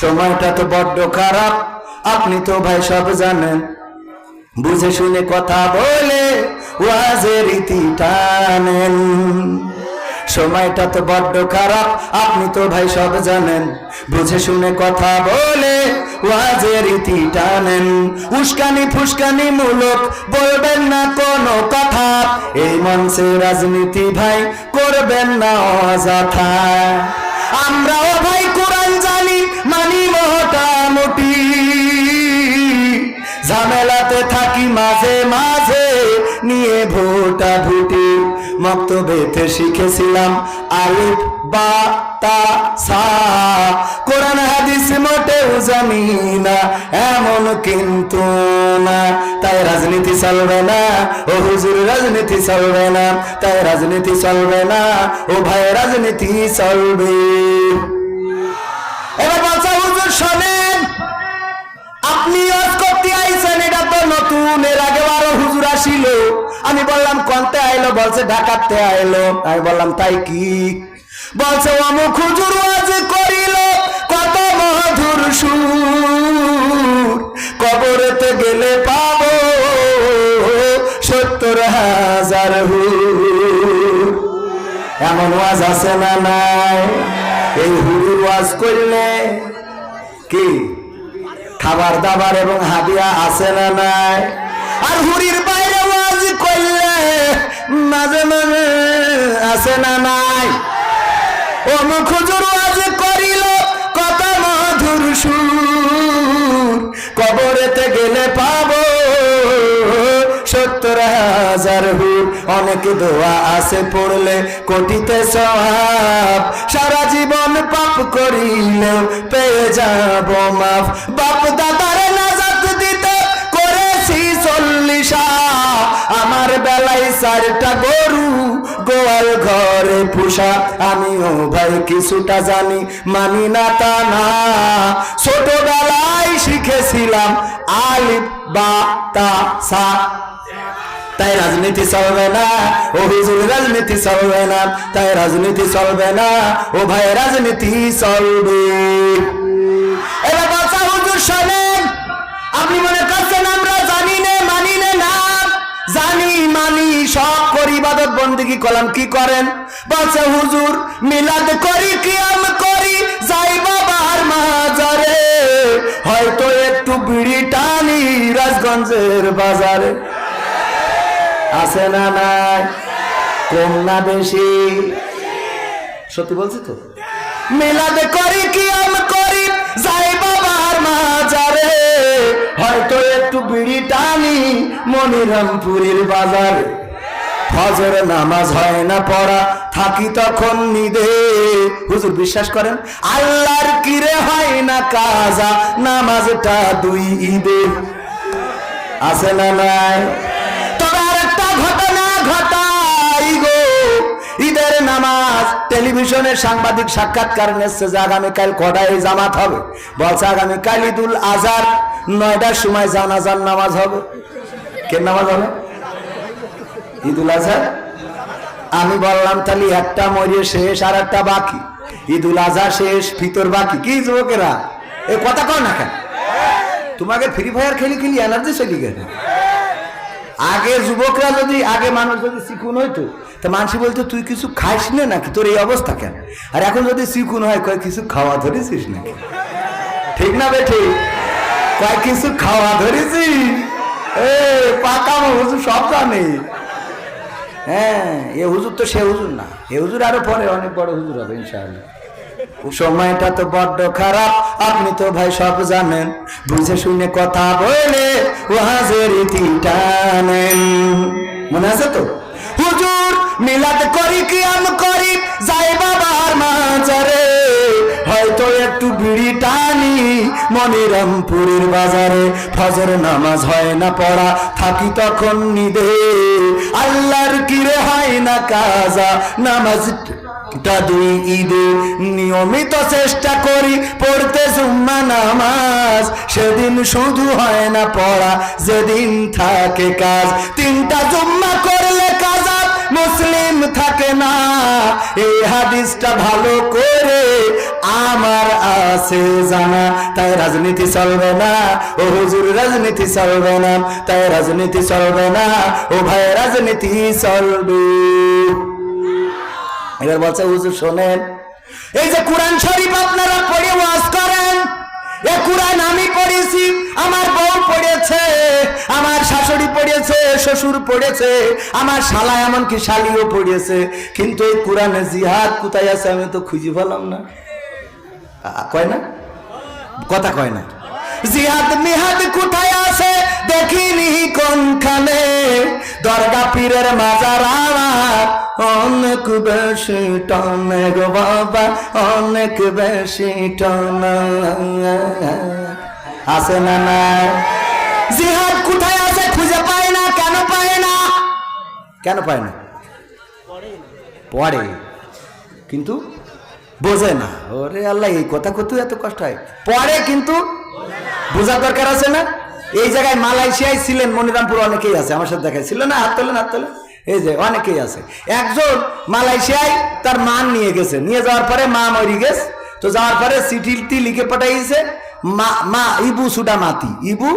সময়টা তো বড্ড খারাপ, আপনি তো ভাই সব জানেন। বুঝে শুনে কথা বলে ওয়াজের রীতি টানেন। সময়টা তো বড্ড খারাপ, আপনি তো ভাই সব জানেন। বুঝে শুনে কথা বলে ওয়াজের রীতি টানেন। উস্কানি ফুসকানি মূলক বলবেন না কোনো কথা। এই মঞ্চে রাজনীতি ভাই করবেন না অযথা। আমরাও ভাই মাঝে মাঝে নিয়ে ভোটা ভুটি। মক্তবেতে শিখেছিলাম আলিফ, বা, তা, সা। কোরআন, হাদিস মোটেও জানি না, এমন কিন্তু না। তাই রাজনীতি চলবে না, ও হুজুর রাজনীতি চলবে না। তাই রাজনীতি চলবে না, ও ভাই রাজনীতি চলবে। এবার বলছে, হুজুর শোনেন এর আগে আরও হুজুর আসিল। আমি বললাম, কন্তে আইলো? বলছে ঢাকাতে আইলো। আমি বললাম, তাই কি? বলছে, অমুক হুজুর ওয়াজ করিল, কত মধুর সুর। কবরেতে গেলে পাবো সত্তর হাজার হুর। এমন ওয়াজ আছে না নাই? এই হুজুর ওয়াজ করলে কি? খাবার দাবার এবং হাদিয়া আছে না নাই? আর হুরির বাইরে ওয়াজ করলে মাঝে মাঝে আছে না নাই? ও মুখুজুর ওয়াজ করিল, কত মধুর সুর। কবরেতে গেলে পাবো সত্তর হাজার হুর। অনেক দোয়া আছে পড়লে কোটিতে সহাব সারা জীবন পাপ করিলেও পেয়ে যাব মাফ। বাপ দাদার চারটা গরু, গোয়াল ঘরে পুষা আমিও ভাই কিছুটা জানি, মানি না তা না। ছোটবেলায় শিখেছিলাম আলিফ, বা, তা, সা। তাই রাজনীতি চলবে না, ও হুজুর রাজনীতি চলবে না, তাই রাজনীতি চলবে না, ও ভাই রাজনীতি চলবে। এবার বাচ্চা হুজুর শোনেন, আপনি মনে করছেন আমরা জানি, মানি, সব করি, ইবাদত, বন্দিগি, কলাম কি করেন? বাচ্চা হুজুর, মিলাদ করি, কিয়াম করি, যাই বাবার মাজারে। হয়তো একটু বিড়ি টানি রাজগঞ্জের বাজারে। আছে না নাই? কম না বেশি? সত্যি বলছি তো? মিলাদ করি কি আমি করি, যাই বাবার মাজারে। হয়তো একটু বিড়ি টানি মনিরামপুরীর বাজারে। ফজর নামাজ হয় না পড়া, থাকি তখন নিদে। হুজুর বিশ্বাস করেন, আল্লাহর কিরে হয় না কাজা, নামাজটা দুই ঈদে। আছে না নাই? আরেকটা ঘটনা নামাজ, টেলিভিশনে সাংবাদিক সাক্ষাৎকার জামাত হবে? নয়টার সময় নামাজ হবে। কে নামাজ হবে? ঈদুল আজহার? আমি বললাম, তাহলে একটা মরিয়ে শেষ আর একটা বাকি। ঈদুল আজহা শেষ, ফিতর বাকি। কি যুবকেরা? এ কথা কর না কেন? তোমাকে ফ্রি ফায়ার খেলি খেলি এনার্জি চলি গেছে। আগে যুবকরা যদি, আগে মানুষ যদি শিখুন হইতো, তা মানুষ বলতো, তুই কিছু খাইস না নাকি? তোর এই অবস্থা কেন? আর এখন যদি শিখুন হয়, কয়, কিছু খাওয়া ধরেছিস নাকি? ঠিক না বেঠি কয়, কিছু খাওয়া ধরেছিস? পাকা হুজুর সব জানে। হ্যাঁ এ হুজুর তো সে হুজুর না। এ হুজুর আরও পরে অনেক বড় হুজুর হবে, ইনশাআল্লাহ। সময়টা তো বড্ড খারাপ, আপনি তো ভাই সব জানেন। বুঝে শুনে কথা বলে মনে আছে তো? হুজুর মিলাদ করি কি আম করি, যাই বাবার মাজারে। হয়তো একটু বিড়ি টানি। মনিরামপুরের বাজারে ফজর নামাজ হয় না পড়া, থাকি তখন নিদে। আল্লাহর কিরে হয় না কাজা নামাজ দুই ঈদে। নিয়মিত চেষ্টা করি পড়তে জুম্মা নামাজ। সেদিন শুধু হয় না পড়া, যেদিন থাকে কাজ। তিনটা জুম্মা করলে কাজা মুসলিম থাকে না। এই হাদিসটা ভালো করে আমার আছে জানা, তাই রাজনীতি চলবে না। ও হুজুর, রাজনীতি চলবে না। তাই রাজনীতি চলবে না। ও ভাই, রাজনীতি চলবে। এবার বলছে, হুজুর, শোনেন। এই যে কোরআন শরীফ আপনারা পড়ে ওয়াজ করেন, এ কোরআন আমি পড়েছি, আমার বউ পড়েছে, আমার শাশুড়ি পড়েছে, শ্বশুর পড়েছে, আমার শালা এমনকি শালিও পড়েছে। কিন্তু এই কোরআনে জিহাদ কোথায় আছে আমি তো খুঁজে পেলাম না। কয় না? কথা কয় না। জিহাদ মিহাদ কোথায় আছে? দেখিনি কোনখানে দরগা পীরের মাজার আমার অনেক বেশি টানে গো বাবা, অনেক বেশি টানা। আছে না না জিহাদ কোথায় আছে খুঁজে পায় না, কেন পায় না? কেন পায় না? পড়ে। কিন্তু বোঝে না। ওরে আল্লাহ, এই কথা কত এত কষ্ট হয়। পরে কিন্তু বোঝার দরকার আছে না? এই জায়গায় মালয়েশিয়ায় ছিলেন, মনিরামপুর অনেকেই আছে, আমার সাথে দেখায়। ছিল না? হাত তোলেন হাত তোলেন এই যে অনেকেই আছে। একজন মালয়েশিয়ায় তার মান নিয়ে গেছে। নিয়ে যাওয়ার পরে মা মরি গেছে। তো যাওয়ার পরে চিঠিটি লিখে পাঠাইছে, মা মা, ইবু সুডা মাতি ইবু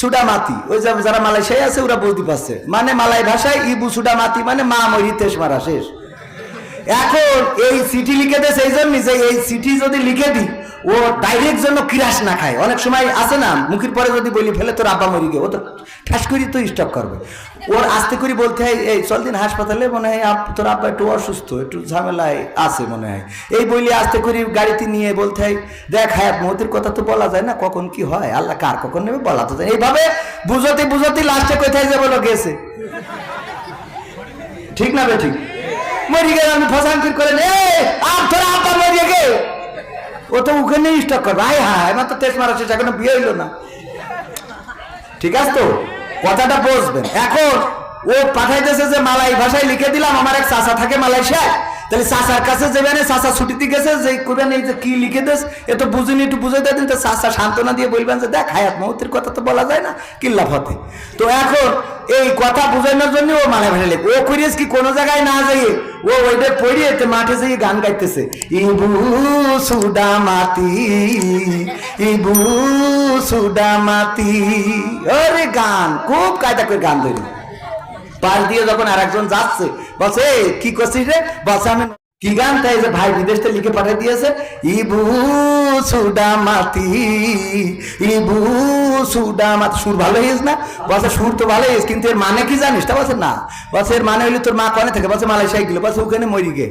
সুডা মাতি ওই যে যারা মালয়েশিয়ায় আছে, ওরা বুঝতে পারছে। মানে মালাই ভাষায় ইবু সুডা মাতি মানে মা মরি তেস মারা শেষ এখন এই চিঠি লিখে দেয় সেই জন্য যে এই চিঠি যদি লিখে দিই ও ডাইরেক্ট জন্য কিরাস না খায়। অনেক সময় আছে না, মুখের পরে যদি বলি, ফেলে তোর আব্বা মরি গে ও তো ঠাস করি তো স্টক করবে। ওর আস্তে করে বলতে হয়, এই চল দিন হাসপাতালে। মনে হয় তোর আব্বা একটু অসুস্থ, একটু ঝামেলায় আছে মনে হয়। এই বলি আস্তে করে গাড়িতে নিয়ে বলতে হয়, দেখ হায়াত মহতির কথা তো বলা যায় না, কখন কি হয়? আল্লাহ কার কখন নেবে বলা তো যায় এইভাবে বুঝতে বুঝতে লাস্টে কোথায় যে বলো গেছে। ঠিক না বে ঠিক? মরি গেলে আমি ফসাঙ্কির করে নে আর তোরা আব্বা মরিয়ে গে? ও তো ওখানে স্টক করবে। আয় হ্যাঁ আমার তো তেজ মারা শেষ এখনও বিয়ে হইল না। ঠিক আছে তো? কথাটা বসবেন এখন ও পাঠাইতেছে যে, মালাই ভাষায় লিখে দিলাম, আমার এক চাষা থাকে মালয়েশিয়ায়। তাহলে চাচার কাছে যাবে না চাচা ছুটিতে গেছে, যে করবেন এই যে কি লিখে দেস, এ তো বুঝিনি, একটু বুঝে দিন, তো চাচা সান্ত্বনা দিয়ে বলবেন যে, দেখ, হায়াত মহতির কথা তো বলা যায় না কিল্লা ফতে তো এখন এই কথা বুঝানোর জন্য ও মালাই ভাষায় লেখ। ও করিয়েছ কি কোনো জায়গায় না যাইয়ে, ও ওইটা পড়িয়ে মাঠে যেয়ে গান গাইতেছে, ইবু সুডা মাতি, ইবু সুডা মাতি। ওরে গান, খুব কায়দা করে গান ধরি পাশ দিয়ে যখন আর একজন যাচ্ছে, বলছে কি করছিস রে? বলছে, আমি কি গান তাই যে ভাই বিদেশ থেকে লিখে পাঠিয়ে দিয়েছে? ইবু সুডা মাতি, ইবু সুডা মাতি। সুর ভালো হয়েছে না? বলছে, সুর তো ভালো হয়েছে কিন্তু এর মানে কি জানিস? তা বলছে, না। বলছে, এর মানে হইলে তোর মা কনে থাকে? বলছে, মালয়েশিয়ায় গেল। বলছে, ওখানে মরি গে।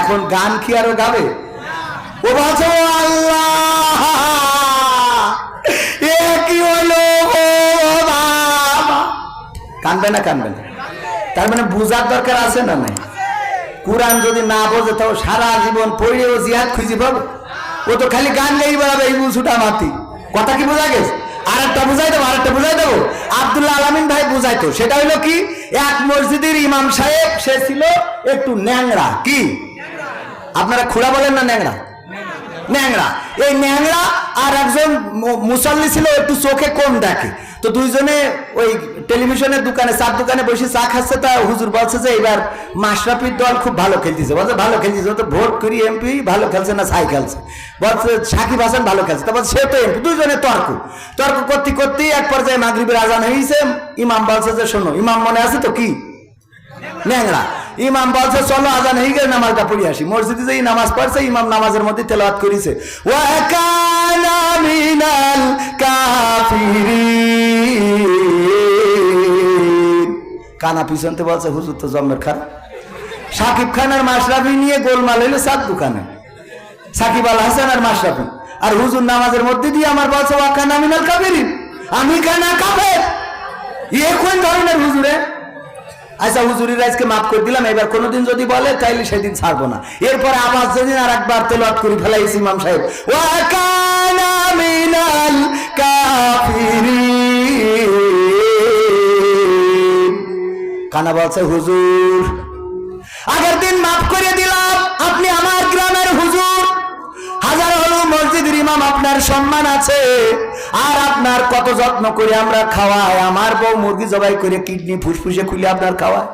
এখন গান কি আরও গাবে? ও বলছে আল্লাহ! কানবে না কানবে না। তার মানে বুঝার দরকার আছে না নাই? কোরআন যদি না বোঝে তো সারা জীবন পড়েও জিহাদ খুঁজি পাবে? ও তো খালি গান গাই বেড়াবে, এই বুঝুটা মাতি কথা কি বোঝা গেছে? আরেকটা বুঝাই দেবো, আরেকটা বুঝাই দেবো? আব্দুল্লাহ আলমিন ভাই বুঝাইতো, সেটা কি? এক মসজিদের ইমাম সাহেব, সে ছিল একটু ন্যাংরা। কি? আপনারা খোড়া বলেন না ন্যাংরা? ন্যাংরা। এই ন্যাংরা আর একজন মুসল্লি ছিল, একটু চোখে কম দেখে। তো দুইজনে ওই টেলিভিশনের দোকানে, চার দোকানে বসে চা খাচ্ছে তা হুজুর বলছে যে এবার মাশরাফির দল খুব ভালো খেলতেছে। বলছে, ভালো খেলতেছে। তো ভোট করি এমপি, ভালো খেলছে না ছাই খেলছে। বলছে, সাকিব হাসান ভালো খেলছে। তারপর সে তো এমপি দুইজনে তর্ক। তর্ক করতে করতেই এক পর্যায়ে মাগরিবের আজান হয়েছে ইমাম বলছে যে, শোনো, ইমাম মনে আছে তো কি? ন্যাংরা ইমাম বলছে, চলো, আজান হয়ে গেলে নামাজটা পড়ে আসি। মসজিদে যেই নামাজ পড়ছে, ইমাম নামাজের মধ্যে তেলাওয়াত করেছে। ওয়া কানা কাফিরিন। কানা পিছনতে বলছে, হুজুর তো জম্মের খান। সাকিব খান আর মাশরাফি নিয়ে গোলমাল হইল সাত দোকানে। সাকিব আল হাসান আর মাশরাফি। আর হুজুর নামাজের মধ্যে দিয়ে আমার বলছে, ওয়া কানা মিনাল আমি কানা কাফের। এ কোন ধরনের হুজুরে। আচ্ছা হুজুরির আজকে মাফ করে দিলাম, এবার কোনোদিন যদি বলে, তাইলে সেদিন ছাড়বো না। এরপরে আবার যেদিন আর একবার তেলাওয়াত করে ফেলাইছি ইমাম সাহেব, ওয়া কানা মিনাল কাফিরিন। কানা বলছে, হুজুর, আগের দিন মাফ করে দিলাম, আপনি আমার গ্রামের হুজুর। হাজার হলো মসজিদের ইমাম আপনার সম্মান আছে, আর আপনার কত যত্ন করে আমরা খাওয়াই, আমার বউ মুরগি জবাই করে কিডনি ফুসফুসে খুলে আপনার খাওয়ায়।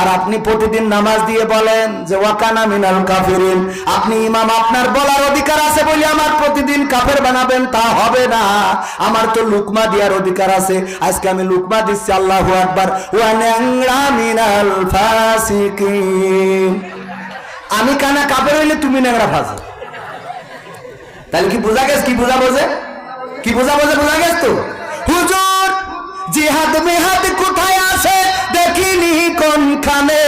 আর আপনি প্রতিদিন নামাজ দিয়ে বলেন যে, ওয়াকানা মিনাল কাফিরিন। আপনি ইমাম, আপনার বলার অধিকার আছে বলে আমার প্রতিদিন কাফের বানাবেন, তা হবে না। আমার তো লুকমা দেওয়ার অধিকার আছে। আজকে আমি লুকমা দিচ্ছি, আল্লাহু আকবার। ওয়া ন্যাংরা মিনাল ফাসিকিন। আমি কানা কাপের হইলে তুমি ন্যাংরা ফাঁসো। তাহলে কি বোঝা গেছে? কি বোঝা বোঝে কি বোঝা বোঝে বোঝা গেছে তো? হুজুর জিহাদ মেহাদ কোথায় আছে দেখিনি কোনখানে?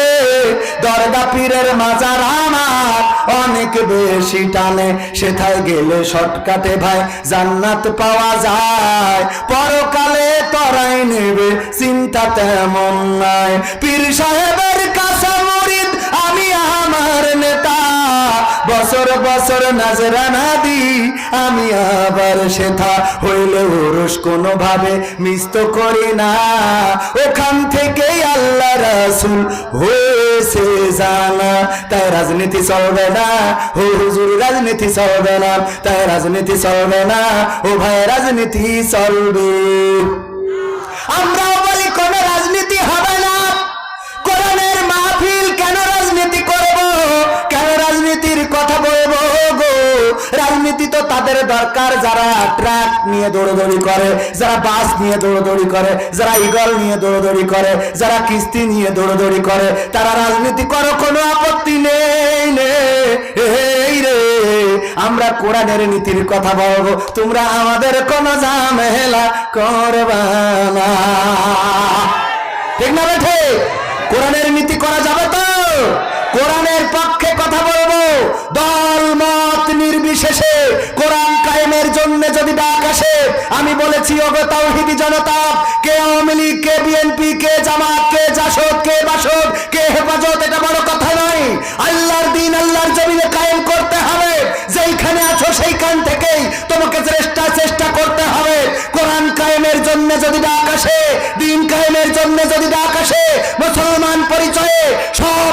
দরগা পীরের মাজার আমার অনেক বেশি টানে। সেথায় গেলে শর্টকাটে ভাই, জান্নাত পাওয়া যায়। পরকালে তরাই নেবে, চিন্তা তেমন নাই। পীর সাহেবের বছর বছর নাজরানা দি, আমি আবার সেথা হইলে ওরস কোনো ভাবে মিস্ত করি না। ওখান থেকে আল্লাহ রাসুল হয়েছে জানা, তাই রাজনীতি চলবে না। ও হুজুর, রাজনীতি চলবে না। তাই রাজনীতি চলবে না। ও ভাই, রাজনীতি চলবে। তাদের দরকার যারা ট্রাক নিয়ে দৌড়দৌড়ি করে, যারা বাস নিয়ে দৌড়দৌড়ি করে, যারা ইগল নিয়ে দৌড়দৌড়ি করে, যারা কিস্তি নিয়ে দৌড়দৌড়ি করে, তারা রাজনীতি করো, কোনো আপত্তি নেই, নে এই রে। আমরা কোরআনের নীতির কথা বলব, তোমরা আমাদের কোনো ঝামেলা করবা না। ঠিক না বেঠে কোরআনের নীতি করা যাবে তো? কোরআনের পক্ষে কথা বলব, দল, মত নির্বিশেষে কোরআন কায়েমের জন্য যদি ডাক আসে, আমি বলেছি, ওগো তাওহিদি জনতা, কে আওয়ামী লীগ, কে বিএনপি, কে জামাত, কে জাসদ, কে বাসদ, কে হেফাজত, এটা বড় কথা নয়। আল্লাহর দিন আল্লাহর জমিনে কায়েম করতে হবে। যেইখানে আছো সেইখান থেকেই তোমাকে চেষ্টা চেষ্টা করতে হবে। কোরআন কায়েমের জন্য যদি ডাক আসে, দিন কায়েমের জন্য যদি ডাক আসে, মুসলমান পরিচয়ে সব